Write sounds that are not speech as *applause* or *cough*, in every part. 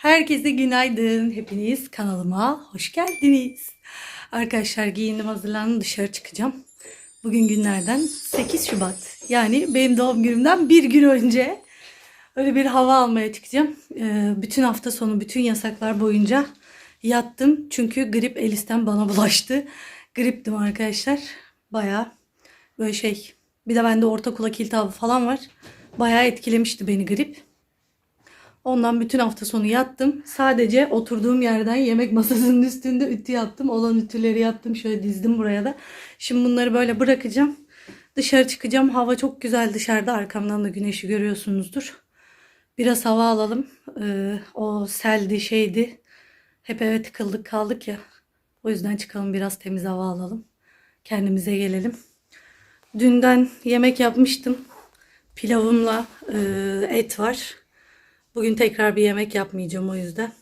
Herkese günaydın. Hepiniz kanalıma hoş geldiniz. Arkadaşlar giyindim hazırlandım dışarı çıkacağım. Bugün günlerden 8 Şubat. Yani benim doğum günümden bir gün önce öyle bir hava almaya çıkacağım. Ee, bütün hafta sonu bütün yasaklar boyunca yattım. Çünkü grip Elis'ten bana bulaştı. Griptim arkadaşlar. Baya böyle şey. Bir de bende orta kulak iltihabı falan var. Bayağı etkilemişti beni grip. Ondan bütün hafta sonu yattım. Sadece oturduğum yerden yemek masasının üstünde ütü yaptım. Olan ütüleri yaptım. Şöyle dizdim buraya da. Şimdi bunları böyle bırakacağım. Dışarı çıkacağım. Hava çok güzel dışarıda. Arkamdan da güneşi görüyorsunuzdur. Biraz hava alalım. Ee, o seldi şeydi. Hep eve tıkıldık kaldık ya. O yüzden çıkalım biraz temiz hava alalım. Kendimize gelelim. Dünden yemek yapmıştım. Pilavımla e, et var. Bugün tekrar bir yemek yapmayacağım o yüzden.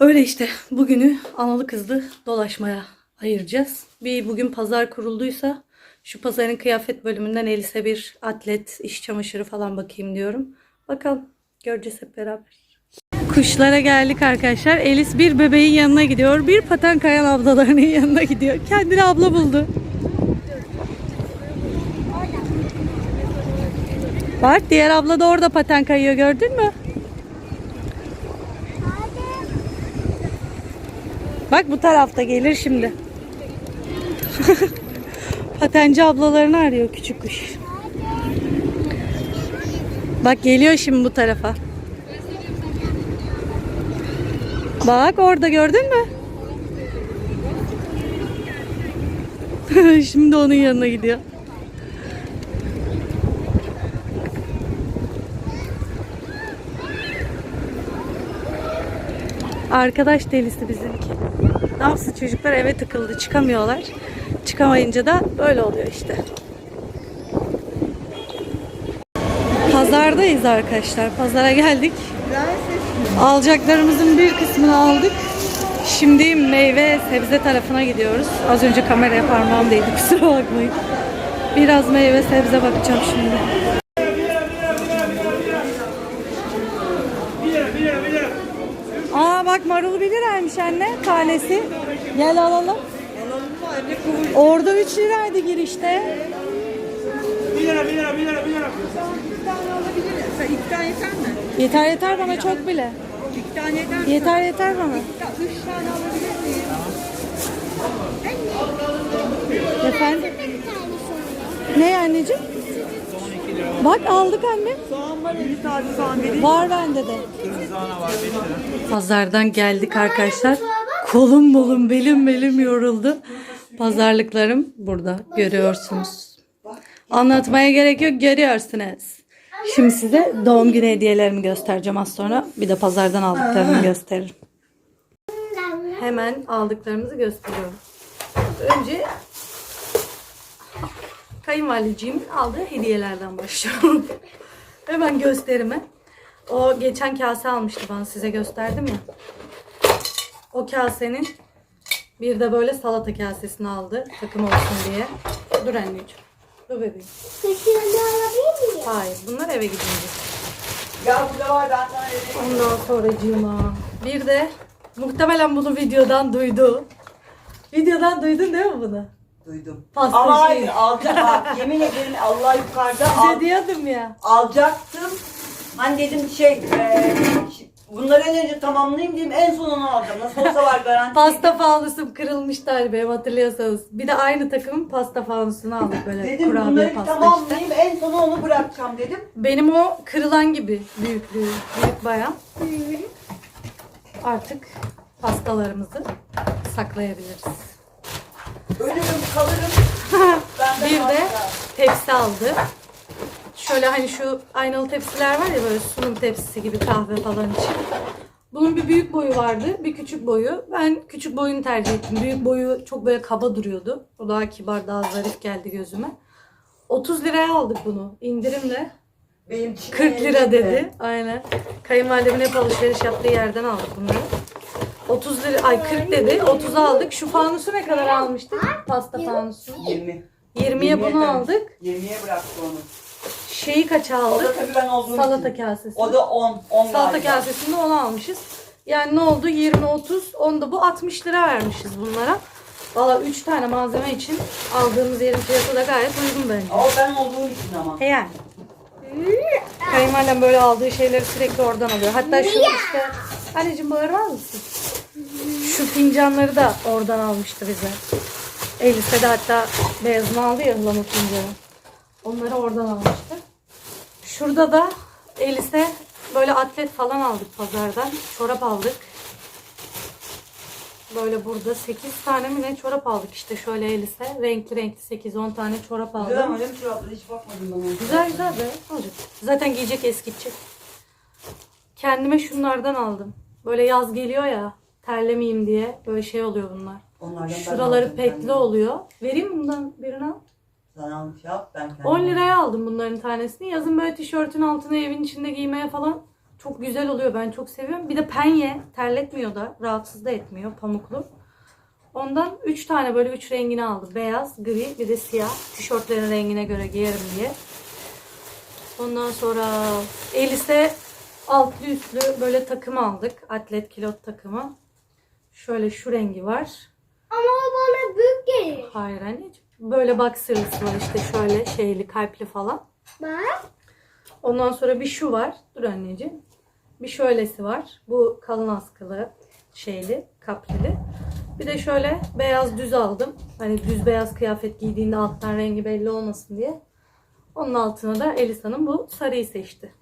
Öyle işte bugünü analı kızlı dolaşmaya ayıracağız. Bir bugün pazar kurulduysa şu pazarın kıyafet bölümünden Elise bir atlet, iş çamaşırı falan bakayım diyorum. Bakalım göreceğiz hep beraber. Kuşlara geldik arkadaşlar. Elis bir bebeğin yanına gidiyor. Bir paten kayan ablalarının *laughs* yanına gidiyor. Kendini abla buldu. Bak diğer abla da orada paten kayıyor gördün mü? Bak bu tarafta gelir şimdi. *laughs* Patenci ablalarını arıyor küçük kuş. Bak geliyor şimdi bu tarafa. Bak orada gördün mü? *laughs* şimdi onun yanına gidiyor. Arkadaş delisi bizimki. Ne yapsın çocuklar eve tıkıldı çıkamıyorlar. Çıkamayınca da böyle oluyor işte. Pazardayız arkadaşlar. Pazara geldik. Alacaklarımızın bir kısmını aldık. Şimdi meyve sebze tarafına gidiyoruz. Az önce kameraya parmağım değdi *laughs* kusura bakmayın. Biraz meyve sebze bakacağım şimdi. Aa bak marulu 1 liraymış anne tanesi. Gel alalım. Orada 3 liraydı girişte. Bir lira, bir lira, bir lira, bir lira. Sen iki tane yeter mi? Yeter yeter bana çok bile. İki tane yeter mi? Yeter yeter bana. Üç tane alabilir miyim? Efendim? Ne anneciğim? Bak aldık anne. Soğan var, elli tane soğan vereyim. Var bende de. Pazardan geldik arkadaşlar. Kolum bolum belim belim yoruldu. Pazarlıklarım burada görüyorsunuz. Anlatmaya gerek yok görüyorsunuz. Şimdi size doğum günü hediyelerimi göstereceğim az sonra. Bir de pazardan aldıklarımı gösteririm. Hemen aldıklarımızı gösteriyorum. Önce kayınvalideciğimin aldığı hediyelerden başlıyorum. *laughs* Hemen gösterime. O geçen kase almıştı bana size gösterdim ya. O kasenin bir de böyle salata kasesini aldı takım olsun diye. Dur anneciğim. Dur bebeğim. Peki alabilir miyim? Hayır bunlar eve gidince. Ya burada var ben sana vereyim. Ondan sonracığıma. Bir de muhtemelen bunu videodan duydu. Videodan duydun değil mi bunu? Duydum. Pasta Ama şey. hayır alacak bak yemin ederim Allah yukarıda al, Size diyordum ya. alacaktım. Hani dedim şey e, bunları en önce tamamlayayım dedim en son onu alacağım. Nasıl olsa var garanti. Pasta fanusum kırılmıştı benim hatırlıyorsanız. Bir de aynı takımın pasta fanusunu aldık böyle Dedim kurabiye bunları bir pasta işte. tamamlayayım en sona onu bırakacağım dedim. Benim o kırılan gibi büyüklüğü, büyük bayan. Artık pastalarımızı saklayabiliriz. Ölürüm kalırım. Benden *laughs* Bir de alacağım. tepsi aldı. Şöyle hani şu aynalı tepsiler var ya böyle sunum tepsisi gibi kahve falan için. Bunun bir büyük boyu vardı, bir küçük boyu. Ben küçük boyunu tercih ettim. Büyük boyu çok böyle kaba duruyordu. O daha kibar, daha zarif geldi gözüme. 30 liraya aldık bunu indirimle. Benim için 40 lira dedi. Aynen. Kayınvalidemin hep alışveriş yaptığı yerden aldık bunları. 30 lira, ay 40 dedi. 30'a aldık. Şu fanusu ne kadar almıştık? Pasta fanusu. 20. 20'ye bunu aldık. 20'ye bıraktı onu. Şeyi kaça O da aldık? tabii ben olduğum Salata için. kasesi. O da 10. 10 Salata galiba. kasesinde onu almışız. Yani ne oldu? 20, 30, 10 da bu 60 lira vermişiz bunlara. Valla 3 tane malzeme için aldığımız yerin fiyatı da gayet uygun bence. Ama ben olduğum için ama. E yani. Kayınvalidem böyle aldığı şeyleri sürekli oradan alıyor. Hatta şu işte... Anneciğim bağırmaz mısın? Şu fincanları da oradan almıştı bize. Elise de hatta beyazını aldı ya ıhlamur fincanı. Onları oradan almıştı. Şurada da Elise böyle atlet falan aldık pazardan. Çorap aldık. Böyle burada 8 tane mi ne çorap aldık işte şöyle Elise. Renkli renkli 8-10 tane çorap aldım. Güzel ama değil mi çorapları hiç bakmadım ben ona. Güzel güzel be. Olacak. Zaten giyecek eskitecek. Kendime şunlardan aldım. Böyle yaz geliyor ya. Terlemeyeyim diye. Böyle şey oluyor bunlar. Onlardan ben Şuraları aldım petli kendime. oluyor. Vereyim mi bundan birini al. Sen al şey yap ben kendim. 10 liraya aldım bunların tanesini. Yazın böyle tişörtün altına evin içinde giymeye falan çok güzel oluyor. Ben çok seviyorum. Bir de penye. Terletmiyor da. Rahatsız da etmiyor. Pamuklu. Ondan 3 tane böyle 3 rengini aldım. Beyaz, gri bir de siyah. Tişörtlerin rengine göre giyerim diye. Ondan sonra Elise altlı üstlü böyle takım aldık. Atlet kilot takımı. Şöyle şu rengi var. Ama o bana büyük gelir. Hayır anneciğim. Böyle boxer'lısı var işte şöyle şeyli kalpli falan. Bak. Ondan sonra bir şu var. Dur anneciğim. Bir şöylesi var. Bu kalın askılı şeyli, kaprili. Bir de şöyle beyaz düz aldım. Hani düz beyaz kıyafet giydiğinde alttan rengi belli olmasın diye. Onun altına da Elisa'nın bu sarıyı seçti.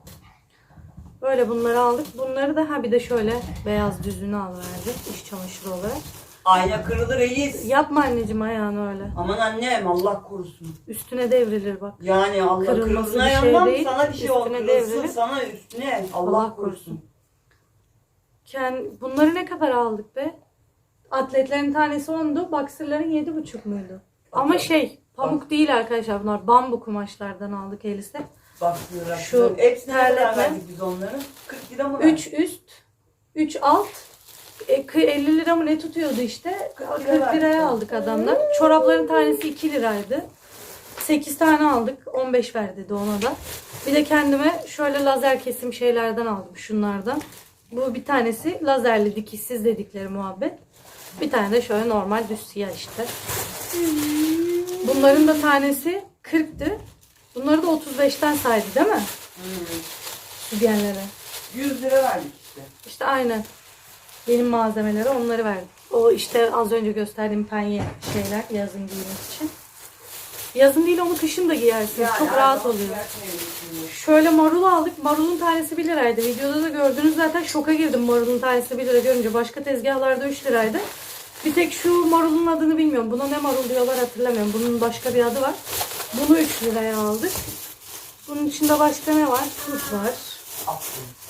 Böyle bunları aldık. Bunları da ha bir de şöyle beyaz düzünü alıverdi. iş çamaşırı olarak. Ayna kırılır Elis. Yapma anneciğim ayağını öyle. Aman annem Allah korusun. Üstüne devrilir bak. Yani Allah Kırılması kırılsın bir şey değil, sana bir şey olur. üstüne Kırılsın devrilir. sana üstüne. Allah, Allah korusun. Ken, bunları ne kadar aldık be? Atletlerin tanesi 10'du. Boxer'ların 7,5 muydu? Ama şey pamuk değil arkadaşlar bunlar. Bambu kumaşlardan aldık Elis'e. Bak diyorlar. Şu Hepsine ne kadar terletme. verdik biz onları? 40 lira mı verdik? 3 üst, 3 alt. E, kı- 50 lira mı ne tutuyordu işte? 40 40 lira verdik. liraya aldık adamlar. Çorapların tanesi 2 liraydı. 8 tane aldık. 15 ver dedi ona da. Bir de kendime şöyle lazer kesim şeylerden aldım şunlardan. Bu bir tanesi lazerli dikişsiz dedikleri muhabbet. Bir tane de şöyle normal düz siyah işte. Bunların da tanesi 40'tı. Bunları da 35'ten saydı değil mi? Hmm. Sütyenlere. 100 lira verdik işte. İşte aynen. Benim malzemeleri onları verdim. O işte az önce gösterdiğim penye şeyler yazın giymek için. Yazın değil onu kışın da giyersiniz. Çok Yani rahat oluyor. Şöyle marul aldık. Marulun tanesi 1 liraydı. Videoda da gördünüz zaten şoka girdim marulun tanesi 1 lira görünce. Başka tezgahlarda 3 liraydı. Bir tek şu marulun adını bilmiyorum. Buna ne marul diyorlar hatırlamıyorum. Bunun başka bir adı var. Bunu 3 liraya aldık. Bunun içinde başka ne var? Turp var.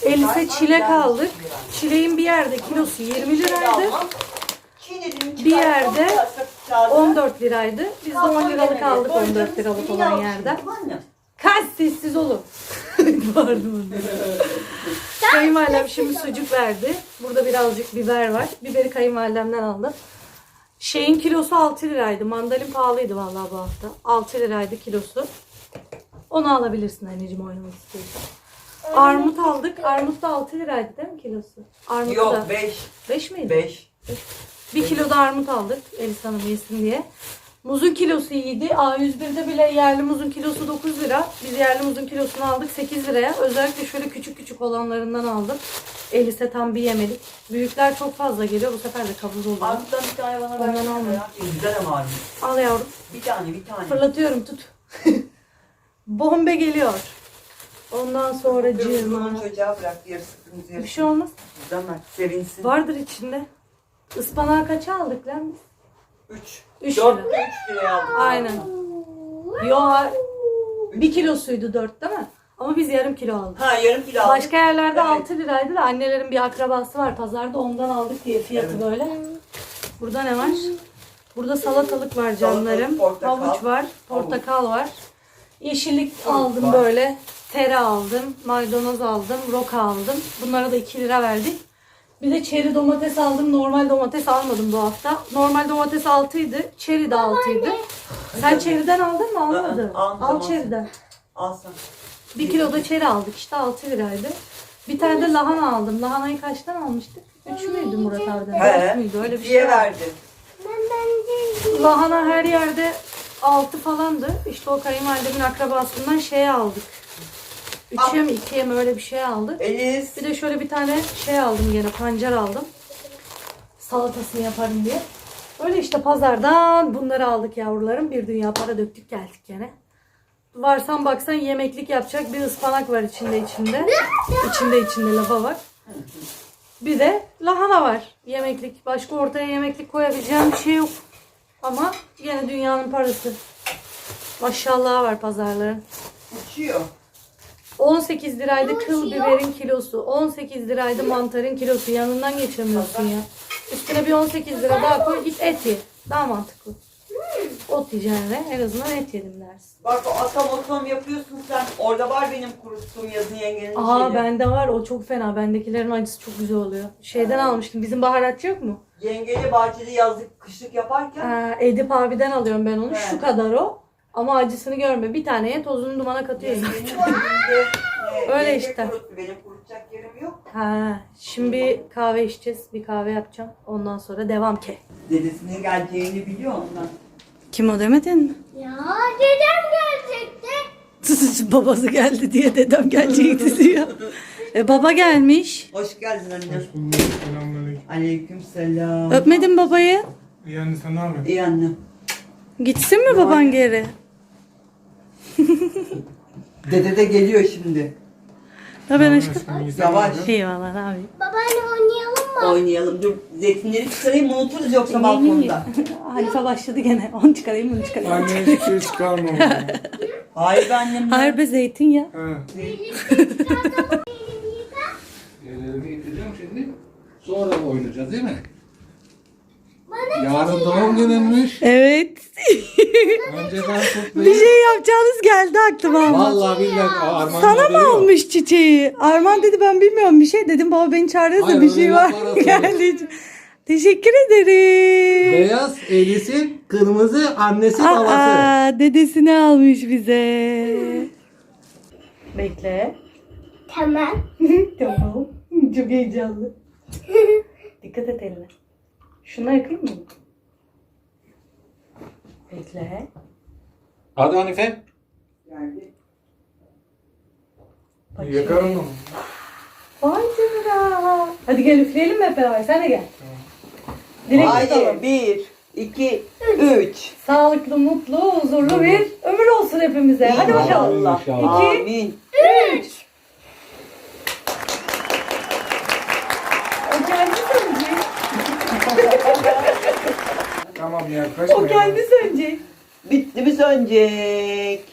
Elise çilek aldık. Çileğin bir yerde kilosu 20 liraydı. Bir yerde çıkarttım, kağıdı. 14 liraydı. Biz de 10 Kalkmam liralık aldık Sonra 14 canım liralık olan yerden. Kaç sessiz olun. *laughs* Pardon. Kayınvalidem şimdi sucuk verdi. Burada birazcık biber var. Biberi kayınvalidemden aldım. Şeyin kilosu 6 liraydı. Mandalin pahalıydı vallahi bu hafta. 6 liraydı kilosu. Onu alabilirsin anneciğim oynamak istiyorsan. Armut aldık. Armut da 6 liraydı değil mi kilosu? Armut da. Yok 5. 5 miydi? 5. Bir kilo da armut aldık Elis Hanım yesin diye. Muzun kilosu iyiydi. A101'de bile yerli muzun kilosu 9 lira. Biz yerli muzun kilosunu aldık 8 liraya. Özellikle şöyle küçük küçük olanlarından aldım. Elis'e tam bir yemelik. Büyükler çok fazla geliyor. Bu sefer de kabul oluyor. Armuttan bir tane bana Ondan versene alma. ya. Güzel ama armut. Al yavrum. Bir tane bir tane. Fırlatıyorum tut. *laughs* Bombe geliyor. Ondan sonra Kırmızı cırma. çocuğa bırak yarısı kırmızı Bir yarısı. şey olmaz. Güzel mi? Sevinsin. Vardır içinde. Ispanağı kaça aldık lan biz? 3. Üç 4 lira. 3 liraya aldım. Aynen. Yo bir kilosuydu dört değil mi? Ama biz yarım kilo aldık. Ha yarım kilo aldım. Başka yerlerde Evet. 6 liraydı da annelerin bir akrabası var pazarda ondan aldık diye fiyatı Evet. böyle. Burada ne var? Burada salatalık var canlarım. portakal. Havuç var, portakal var. Yeşillik Turp aldım var. böyle. Tere aldım, maydanoz aldım, roka aldım. Bunlara da 2 lira verdik. Bir de çeri domates aldım. Normal domates almadım bu hafta. Normal domates 6'ydı. Çeri de 6'ydı. Sen çeriden aldın mı? Almadın. Almadım, Al almadım. çeriden. Al sen. Bir kilo da çeri aldık işte 6 liraydı. Bir tane de lahana aldım. Lahanayı kaçtan almıştık? 3 müydü Murat abiden? He. 4 müydü? Öyle bir şey. Diye verdi. Ben bence Lahana her yerde 6 falandı. İşte o kayınvalidemin akrabasından şey aldık. 3'e mi 2'ye mi öyle bir şey aldık. Elis. Bir de şöyle bir tane şey aldım gene pancar aldım. Salatasını yaparım diye. Öyle işte pazardan bunları aldık yavrularım. Bir dünya para döktük geldik gene. Varsan baksan yemeklik yapacak bir ıspanak var içinde içinde. İçinde içinde lava var. Bir de lahana var yemeklik. Başka ortaya yemeklik koyabileceğim bir şey yok. Ama yine dünyanın parası. Maşallah var pazarların. Uçuyor. 18 liraydı kıl biberin kilosu. 18 liraydı mantarın kilosu. Yanından geçemiyorsun ya. Üstüne bir 18 lira daha koy git et ye. Daha mantıklı. Ot yiyeceğine en azından et yedim dersin. Bak o atam otom yapıyorsun sen. Orada var benim kuruttuğum yazın yengenin Aa şeyi. bende var o çok fena. Bendekilerin acısı çok güzel oluyor. Şeyden almıştım. Bizim baharatçı yok mu? Yengeli bahçede yazlık kışlık yaparken Ee, Edip abiden alıyorum ben onu. Şu kadar o. Ama acısını görme. Bir taneye tozunu dumana katıyor *laughs* Öyle işte. Benim kurutacak yerim yok. Ha, şimdi bir kahve içeceğiz. Bir kahve yapacağım. Ondan sonra devam ki. Dedesinin geleceğini biliyor ondan. Kim o demedin mi? ya dedem gelecekti. *laughs* Babası geldi diye dedem gelecekti diyor. E, baba gelmiş. Hoş geldin anne. Hoş bulduk. Selamünaleyküm. Aleyküm selam. Öpmedin babayı. İyi anne sen ne yapıyorsun? İyi anne. Gitsin mi baban geri? *laughs* Dede de geliyor şimdi. Ha ben aşkım. Yavaş. Eyvallah abi. Babaanne oynayalım mı? Oynayalım. Dur zeytinleri çıkarayım unuturuz yoksa balkonda. Halife *laughs* başladı gene. Onu çıkarayım bunu çıkarayım. Anne hiçbir şey çıkarma. *laughs* oradan. Hayır be annem. Harbi zeytin ya. He. Yerlerimi getireceğim şimdi. Sonra oynayacağız değil mi? Yarın doğum gününmüş. Evet. *laughs* Önceden bir şey yapacağınız geldi aklıma. Vallahi billahi Arman Sana mı almış çiçeği? Arman dedi ben bilmiyorum bir şey. Dedim baba beni çağırıyorsa Hayır, bir öyle şey var. laflar. *laughs* Geldi. Teşekkür ederim. Beyaz Elis'in kırmızı annesi babası. Aa, dedesini almış bize. Bekle. Tamam. *laughs* tamam. Çok heyecanlı. Dikkat et eline. Şuna yakayım mı? Bekle. Hadi Hanife. Geldi. Bak Yakarım mı? Vay canına. Hadi gel üfleyelim mi hep beraber? Sen de gel. Dilek tutalım. bir, iki, üç. Sağlıklı, mutlu, huzurlu bir ömür olsun hepimize. Hadi bakalım. İnşallah. İki. Amin. Üç. O kendi sönecek. Tamam yaklaşma. O kendi sönecek. Bitti mi sönecek?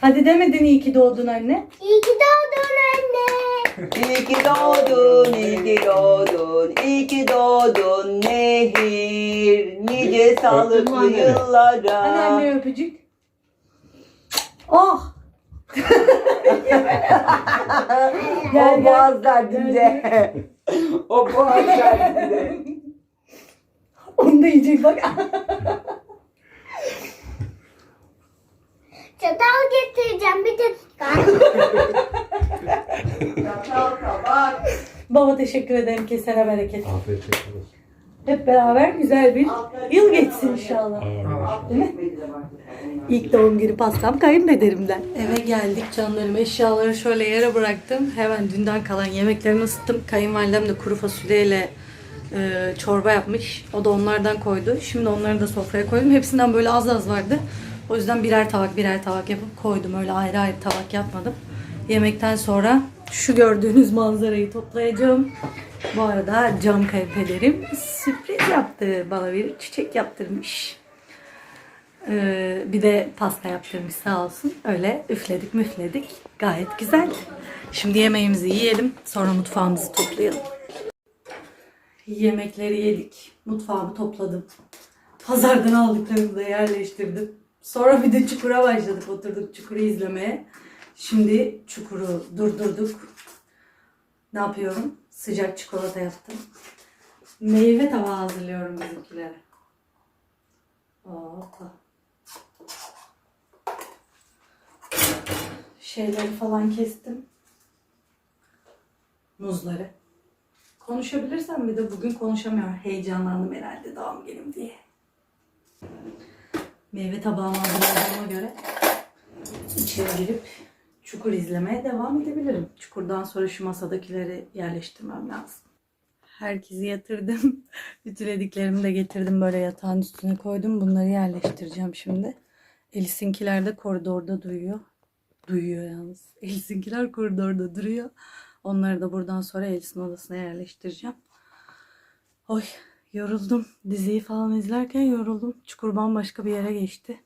Hadi demedin iyi ki doğdun anne. İyi ki doğdun anne. İyi ki doğdun, iyi ki doğdun, iyi ki doğdun Nehir. Nice sağlıklı? Hadi yıllara. anne öpücük. Oh. *laughs* o Gel, boğaz derdinde. o boğaz derdinde. Onu da yiyecek bak. Çatal getireceğim bir dakika. Çatal tabak. Baba teşekkür ederim. Kesene bereket. Afiyet olsun. Hep beraber güzel bir yıl geçsin inşallah. Değil mi? İlk doğum günü pastam kayınpederimden. Eve geldik canlarım. Eşyaları şöyle yere bıraktım. Hemen dünden kalan yemeklerimi ısıttım. Kayınvalidem de kuru fasulyeyle e, çorba yapmış. O da onlardan koydu. Şimdi onları da sofraya koydum. Hepsinden böyle az az vardı. O yüzden birer tabak birer tabak yapıp koydum. Öyle ayrı ayrı tabak yapmadım. Yemekten sonra şu gördüğünüz manzarayı toplayacağım. Bu arada cam kayınpederim sürpriz yaptı. Bana bir çiçek yaptırmış. Ee, bir de pasta yaptırmış sağ olsun. Öyle üfledik müfledik. Gayet güzel. Şimdi yemeğimizi yiyelim. Sonra mutfağımızı toplayalım. Yemekleri yedik. Mutfağımı topladım. Pazardan aldıklarımı da yerleştirdim. Sonra bir de çukura başladık. Oturduk çukuru izlemeye. Şimdi çukuru durdurduk. Ne yapıyorum? Sıcak çikolata yaptım. Meyve tabağı hazırlıyorum bizimkilere. Hoppa. şeyleri falan kestim. Muzları. Konuşabilirsem bir de bugün konuşamıyorum. Heyecanlandım herhalde doğum günüm diye. Meyve tabağımı hazırladığıma göre içeri girip çukur izlemeye devam edebilirim. Çukurdan sonra şu masadakileri yerleştirmem lazım. Herkesi yatırdım. *laughs* Ütülediklerimi de getirdim böyle yatağın üstüne koydum. Bunları yerleştireceğim şimdi. Elis'inkiler de koridorda duyuyor. Duyuyor yalnız. Elis'inkiler koridorda duruyor. Onları da buradan sonra Elis'in odasına yerleştireceğim. Oy yoruldum. Diziyi falan izlerken yoruldum. Çukur bambaşka bir yere geçti.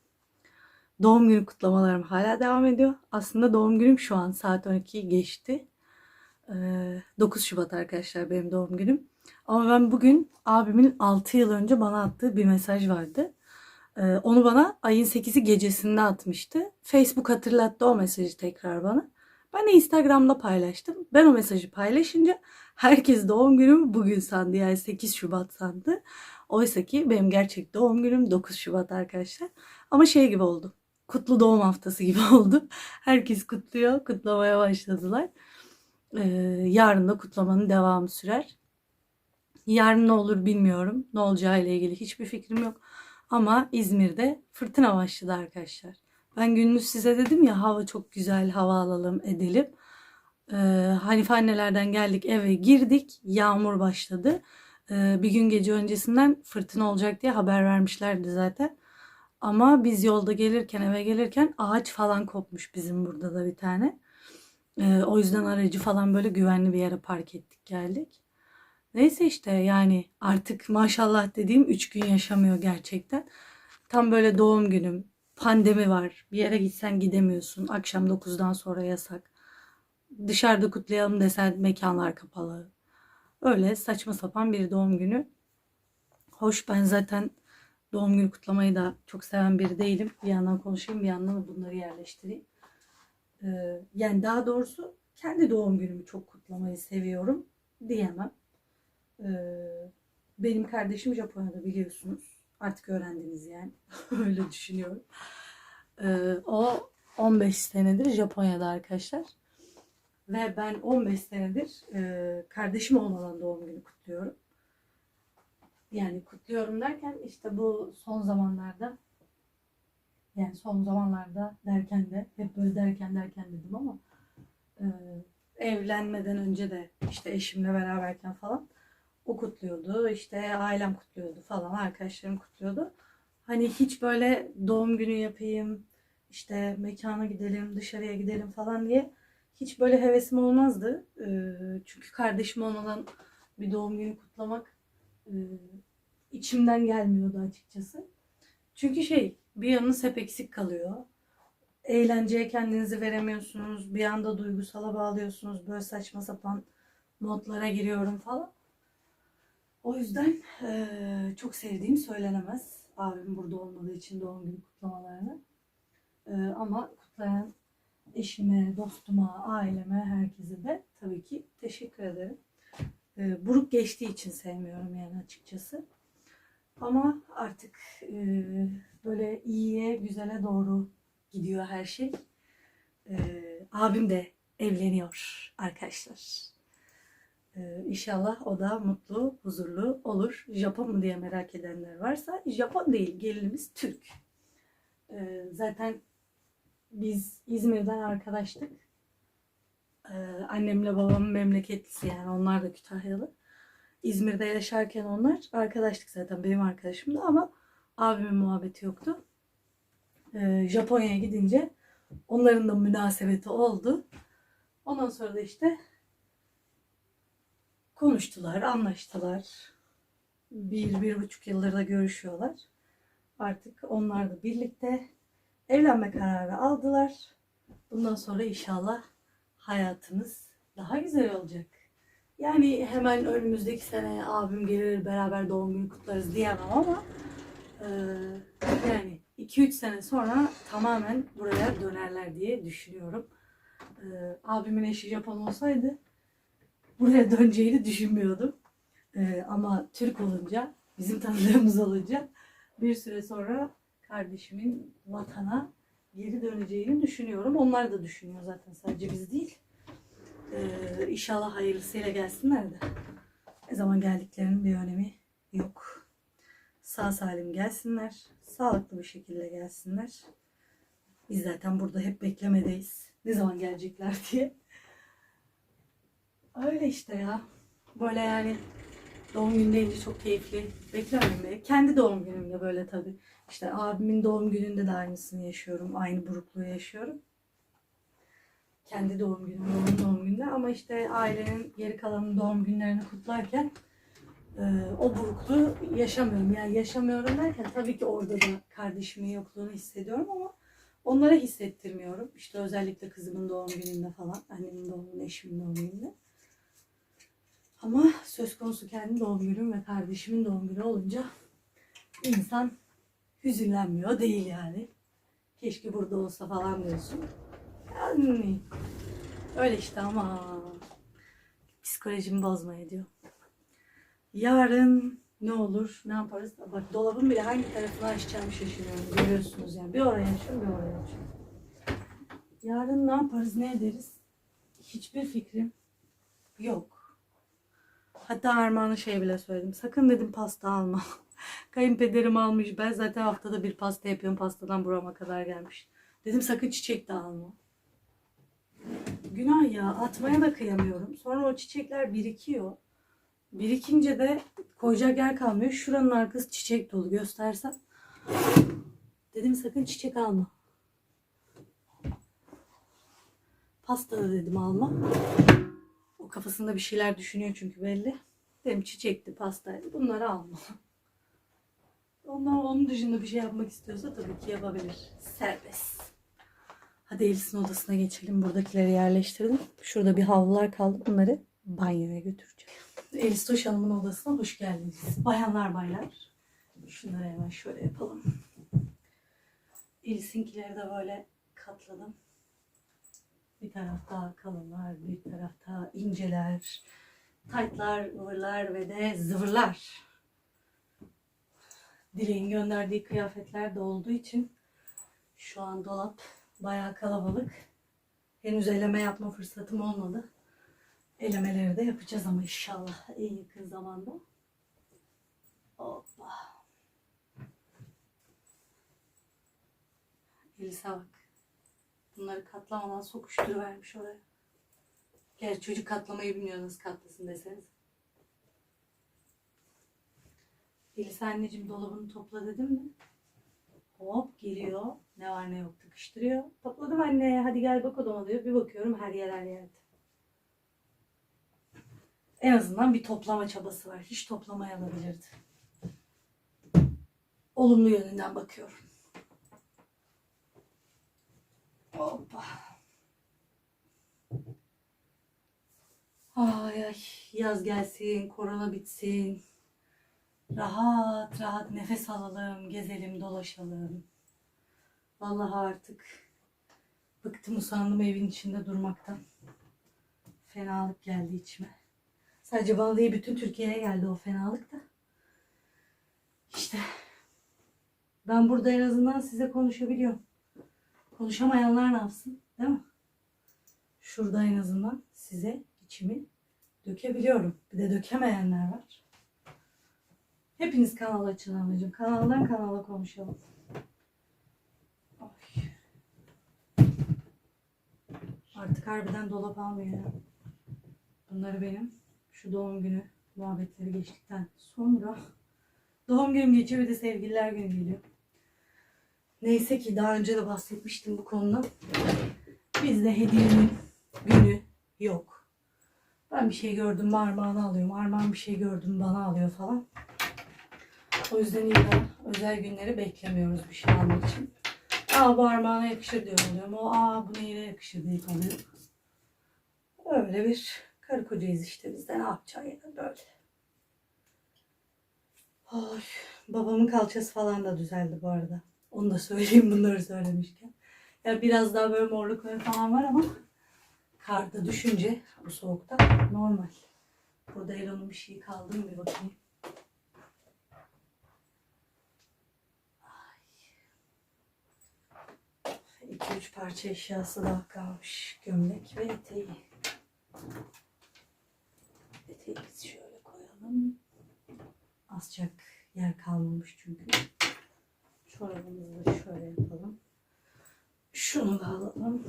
Doğum günü kutlamalarım hala devam ediyor. Aslında doğum günüm şu an saat 12'yi geçti. Ee, 9 Şubat arkadaşlar benim doğum günüm. Ama ben bugün abimin 6 yıl önce bana attığı bir mesaj vardı. Ee, onu bana ayın 8'i gecesinde atmıştı. Facebook hatırlattı o mesajı tekrar bana. Ben de Instagram'da paylaştım. Ben o mesajı paylaşınca herkes doğum günümü bugün sandı. Yani 8 Şubat sandı. Oysa ki benim gerçek doğum günüm 9 Şubat arkadaşlar. Ama şey gibi oldu. Kutlu doğum haftası gibi *laughs* oldu. Herkes kutluyor. Kutlamaya başladılar. Ee, yarın da kutlamanın devamı sürer. Yarın ne olur bilmiyorum. Ne olacağı ile ilgili hiçbir fikrim yok. Ama İzmir'de fırtına başladı arkadaşlar. Ben gündüz size dedim ya hava çok güzel hava alalım edelim. Ee, Hanife annelerden geldik eve girdik yağmur başladı. Ee, bir gün gece öncesinden fırtına olacak diye haber vermişlerdi zaten. Ama biz yolda gelirken eve gelirken ağaç falan kopmuş bizim burada da bir tane. Ee, o yüzden aracı falan böyle güvenli bir yere park ettik geldik. Neyse işte yani artık maşallah dediğim 3 gün yaşamıyor gerçekten. Tam böyle doğum günüm, pandemi var. Bir yere gitsen gidemiyorsun. Akşam 9'dan sonra yasak. Dışarıda kutlayalım desen mekanlar kapalı. Öyle saçma sapan bir doğum günü. Hoş ben zaten doğum günü kutlamayı da çok seven biri değilim. Bir yandan konuşayım bir yandan da bunları yerleştireyim. Ee, yani daha doğrusu kendi doğum günümü çok kutlamayı seviyorum diyemem. Ee, benim kardeşim Japonya'da biliyorsunuz. Artık öğrendiniz yani. *laughs* Öyle düşünüyorum. Ee, o 15 senedir Japonya'da arkadaşlar. Ve ben 15 senedir e, kardeşim olmadan doğum günü kutluyorum. Yani kutluyorum derken işte bu son zamanlarda yani son zamanlarda derken de hep böyle derken derken dedim ama e, evlenmeden önce de işte eşimle beraberken falan o kutluyordu işte ailem kutluyordu falan arkadaşlarım kutluyordu. Hani hiç böyle doğum günü yapayım işte mekana gidelim dışarıya gidelim falan diye hiç böyle hevesim olmazdı. E, çünkü kardeşim olmadan bir doğum günü kutlamak e, içimden gelmiyordu açıkçası. Çünkü şey bir yanınız hep eksik kalıyor. Eğlenceye kendinizi veremiyorsunuz. Bir anda duygusala bağlıyorsunuz. Böyle saçma sapan modlara giriyorum falan. O yüzden eee, çok sevdiğim söylenemez. Abim burada olmadığı için doğum günü kutlamalarını. Eee, ama kutlayan eşime, dostuma, aileme, herkese de tabii ki teşekkür ederim. Eee, buruk geçtiği için sevmiyorum yani açıkçası. Ama artık e, böyle iyiye, güzele doğru gidiyor her şey. E, abim de evleniyor arkadaşlar. E, inşallah o da mutlu, huzurlu olur. Japon mu diye merak edenler varsa Japon değil, gelinimiz Türk. E, zaten biz İzmir'den arkadaştık. E, annemle babamın memleketlisi yani onlar da Kütahyalı. İzmir'de yaşarken onlar arkadaşlık zaten benim arkadaşımdı ama abimin muhabbeti yoktu. Ee, Japonya'ya gidince onların da münasebeti oldu. Ondan sonra da işte konuştular, anlaştılar. Bir, bir buçuk yıldır da görüşüyorlar. Artık onlar da birlikte evlenme kararı aldılar. Bundan sonra inşallah hayatımız daha güzel olacak. Yani hemen önümüzdeki sene abim gelir beraber doğum günü kutlarız diyemem ama e, yani 2-3 sene sonra tamamen buraya dönerler diye düşünüyorum. E, abimin eşi Japon olsaydı buraya döneceğini düşünmüyordum. E, ama Türk olunca, bizim tanıdığımız olunca bir süre sonra kardeşimin vatana geri döneceğini düşünüyorum. Onlar da düşünüyor zaten sadece biz değil. Ee, inşallah hayırlısıyla gelsinler de. Ne zaman geldiklerinin bir önemi yok. Sağ salim gelsinler. Sağlıklı bir şekilde gelsinler. Biz zaten burada hep beklemedeyiz. Ne zaman gelecekler diye. Öyle işte ya. Böyle yani doğum günü deyince çok keyifli. Beklemedim be. Kendi doğum günümde böyle tabii. İşte abimin doğum gününde de aynısını yaşıyorum. Aynı burukluğu yaşıyorum. Kendi doğum günüm, onun doğum gününde. Ama işte ailenin geri kalanın doğum günlerini kutlarken e, o burukluğu yaşamıyorum. Yani yaşamıyorum derken tabii ki orada da kardeşimin yokluğunu hissediyorum ama onlara hissettirmiyorum. İşte özellikle kızımın doğum gününde falan, annemin doğum günü, eşimin doğum gününde. Ama söz konusu kendi doğum günüm ve kardeşimin doğum günü olunca insan hüzünlenmiyor değil yani. Keşke burada olsa falan diyorsun. Yani öyle işte ama psikolojimi bozmaya diyor. Yarın ne olur, ne yaparız? Bak dolabın bile hangi tarafını açacağımı şaşırıyorum. Görüyorsunuz yani. Bir oraya açıyorum, bir oraya açıyorum. Yarın ne yaparız, ne ederiz? Hiçbir fikrim yok. Hatta Armağan'a şey bile söyledim. Sakın dedim pasta alma. *laughs* Kayınpederim almış. Ben zaten haftada bir pasta yapıyorum. Pastadan burama kadar gelmiş. Dedim sakın çiçek de alma. Günah ya. Atmaya da kıyamıyorum. Sonra o çiçekler birikiyor. Birikince de koyacak yer kalmıyor. Şuranın arkası çiçek dolu. Göstersem. Dedim sakın çiçek alma. Pasta da dedim alma. Kafasında bir şeyler düşünüyor çünkü belli. Dedim çiçekti, pastaydı. Bunları alma. Ondan onun dışında bir şey yapmak istiyorsa tabii ki yapabilir. Serbest. Hadi Elis'in odasına geçelim. Buradakileri yerleştirdim. Şurada bir havlular kaldı. Bunları banyoya götüreceğim. Elis Toş Hanım'ın odasına hoş geldiniz. Bayanlar baylar. Şunları hemen şöyle yapalım. Elis'inkileri de böyle katladım. Bir tarafta kalınlar, bir tarafta inceler, taytlar, ıvırlar ve de zıvırlar. Dileğin gönderdiği kıyafetler de olduğu için şu an dolap bayağı kalabalık. Henüz eleme yapma fırsatım olmadı. Elemeleri de yapacağız ama inşallah en yakın zamanda. Hoppa. Elisa bak. Bunları katlamadan sokuşturuvermiş oraya. Gerçi çocuk katlamayı bilmiyor nasıl katlasın deseniz. Elisa anneciğim dolabını topla dedim mi? Hop geliyor. Ne var ne yok tıkıştırıyor. Topladım anne hadi gel bak odama diyor. Bir bakıyorum her yer her yerde. En azından bir toplama çabası var. Hiç toplamayabilirdi. Olumlu yönünden bakıyorum. Hoppa. Ay ay yaz gelsin, korona bitsin. Rahat rahat nefes alalım, gezelim, dolaşalım. Vallahi artık bıktım usandım evin içinde durmaktan. Fenalık geldi içime. Sadece bana değil bütün Türkiye'ye geldi o fenalık da. İşte ben burada en azından size konuşabiliyorum. Konuşamayanlar ne yapsın? Değil mi? Şurada en azından size içimi dökebiliyorum. Bir de dökemeyenler var. Hepiniz kanal açın anacığım. Kanaldan kanala konuşalım. Ay. Artık harbiden dolap ya. Bunları benim şu doğum günü muhabbetleri geçtikten sonra *laughs* doğum günüm geçiyor bir de sevgililer günü geliyor. Neyse ki daha önce de bahsetmiştim bu konuda. Bizde hediyenin günü yok. Ben bir şey gördüm armağanı alıyorum. Armağan bir şey gördüm bana alıyor falan. O yüzden illa özel günleri beklemiyoruz bir şey almak için. Aa bu armağana yakışır diyor oluyorum. O aa bu neyine yakışır deyip alıyor. Öyle bir karı kocayız işte biz de ne yapacağı yani böyle. Ay, babamın kalçası falan da düzeldi bu arada. Onu da söyleyeyim bunları söylemişken. Ya biraz daha böyle morlukları falan var ama karda düşünce bu soğukta normal. Burada Elon'un bir şeyi kaldı mı bir bakayım. Ay. 2-3 parça eşyası daha kalmış. Gömlek ve eteği. Eteği biz şöyle koyalım. Azıcık yer kalmamış çünkü. Çorabımızı da şöyle yapalım. Şunu da alalım.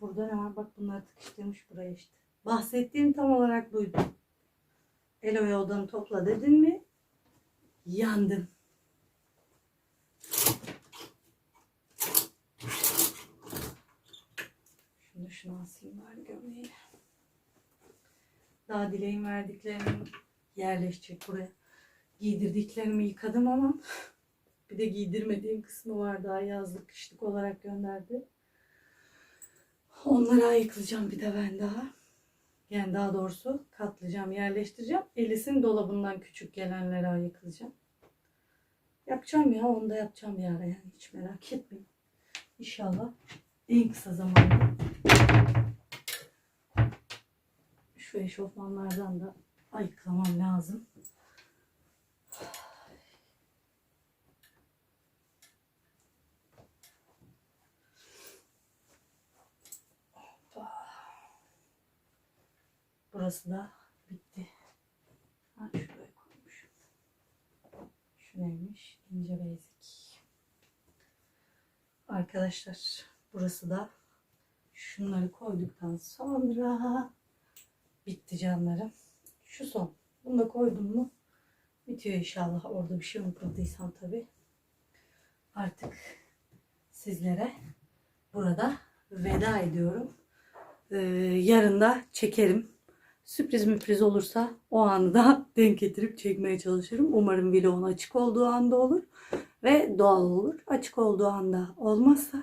Burada ne var? Bak bunlar tıkıştırmış buraya işte. Bahsettiğim tam olarak buydu. Elo'ya odanı topla dedin mi? Yandım. Şunu şunu asayım bari gömleği. Daha dileğin verdiklerini yerleşecek buraya. Giydirdiklerimi yıkadım ama bir de giydirmediğim kısmı var daha yazlık kışlık olarak gönderdi. Onları ayıklayacağım bir de ben daha. Yani daha doğrusu katlayacağım, yerleştireceğim. Elis'in dolabından küçük gelenleri ayıklayacağım. Yapacağım ya, onu da yapacağım bir ara yani hiç merak etmeyin. İnşallah en kısa zamanda. Şu eşofmanlardan da ayıklamam lazım. Burası da bitti. Ha, şuraya koymuşum. Şu neymiş? İnce bezik. Arkadaşlar burası da şunları koyduktan sonra bitti canlarım. Şu son. Bunu da koydum mu bitiyor inşallah. Orada bir şey unutmadıysam tabii. Artık sizlere burada veda ediyorum. Ee, yarın da çekerim. Sürpriz müpriz olursa o anı da *laughs* denk getirip çekmeye çalışırım. Umarım vlogun açık olduğu anda olur ve doğal olur. Açık olduğu anda olmazsa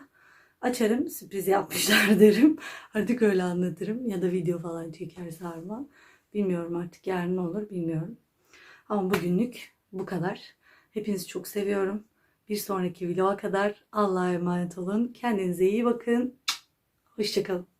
açarım sürpriz yapmışlar *laughs* derim. Artık öyle anlatırım ya da video falan çeker sarma. Bilmiyorum artık yarın olur bilmiyorum. Ama bugünlük bu kadar. Hepinizi çok seviyorum. Bir sonraki vloga kadar Allah'a emanet olun. Kendinize iyi bakın. Hoşçakalın.